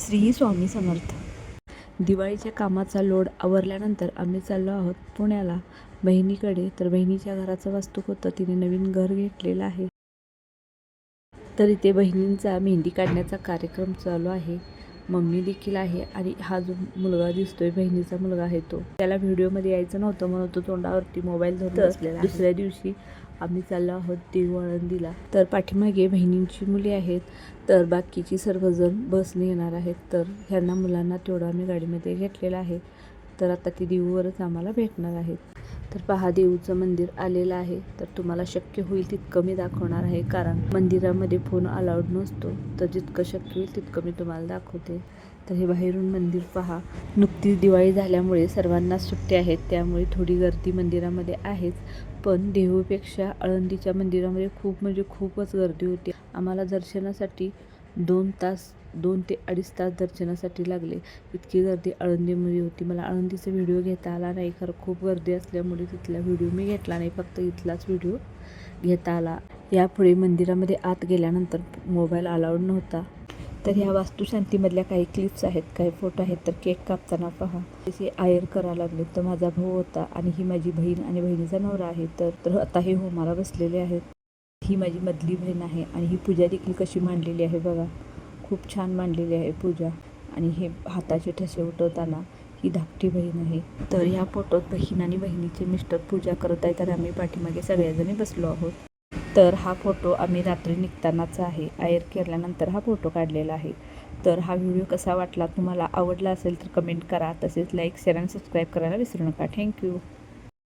श्री स्वामी समर्थ. दिवाळीच्या कामाचा लोड आवरल्यानंतर आम्ही चाललो आहोत पुण्याला. बहिणीकडे तर बहिणीच्या घराचं वास्तूक होतं. तिने नवीन घर घेतलेलं आहे. तर इथे बहिणींचा मेहंदी काढण्याचा कार्यक्रम चालू आहे. मम्मी देखील आहे आणि हा जो मुलगा दिसतोय बहिणीचा मुलगा आहे तो. त्याला व्हिडिओमध्ये यायचं नव्हतं म्हणून तो तोंडावरती मोबाईल धरून बसलेला आहे. दुसऱ्या दिवशी आम्ही चाललो आहोत देऊ आळंदीला तर पाठीमागे बहिणींची मुले आहेत तर बाकीची सर्वजण बसने येणार आहेत. तर ह्यांना मुलांना तेवढं आम्ही गाडीमध्ये घेतलेलं आहे. तर आता ती देऊवरच आम्हाला भेटणार आहेत. तर पहा देऊचं मंदिर आलेलं आहे. तर तुम्हाला शक्य होईल तितकं मी दाखवणार आहे. कारण मंदिरामध्ये फोन अलाउड नसतो. तर जितकं शक्य होईल तितकं मी तुम्हाला दाखवते. तर हे बाहेरून मंदिर पहा. नुकतीच दिवाळी झाल्यामुळे सर्वांनाच सुट्टी आहेत त्यामुळे थोडी गर्दी मंदिरामध्ये आहेच. पण देहूपेक्षा आळंदीच्या मंदिरामध्ये खूप म्हणजे खूपच गर्दी होती. आम्हाला दर्शनासाठी दोन तास दोन ते अडीच तास दर्शनासाठी लागले. इतकी गर्दी आळंदीमध्ये होती. मला आळंदीचा व्हिडिओ घेता आला नाही. खरं खूप गर्दी असल्यामुळे तिथला व्हिडिओ मी घेतला नाही. फक्त इथलाच व्हिडिओ घेता आला. यापुढे मंदिरामध्ये आत गेल्यानंतर मोबाईल अलाउड नव्हता. तर ह्या वास्तुशांतीमधल्या काही क्लिप्स आहेत काही फोटो आहेत तर केक कापताना पहा. तसे आयर करायला लागले तर माझा भाऊ होता आणि ही माझी बहीण आणि बहिणीचा नवरा आहे. तर तर आता हे होमाला बसलेले आहेत. ही माझी मधली बहीण आहे आणि ही पूजा देखील कशी मांडलेली आहे बघा. खूप छान मांडलेली आहे पूजा. आणि हे हाताचे ठसे उठवताना ही धाकटी बहीण आहे. तर ह्या फोटोत बहीण आणि बहिणीचे मिस्टर पूजा करत आहेत तर आम्ही पाठीमागे सगळ्याजणी बसलो आहोत. तर हा फोटो आम्ही रात्री निघतानाचा आहे. आयर केल्यानंतर हा फोटो काढलेला आहे. तर हा व्हिडिओ कसा वाटला तुम्हाला आवडला असेल तर कमेंट करा. तसेच लाईक शेअर आणि सबस्क्राईब करायला विसरू नका. थँक्यू.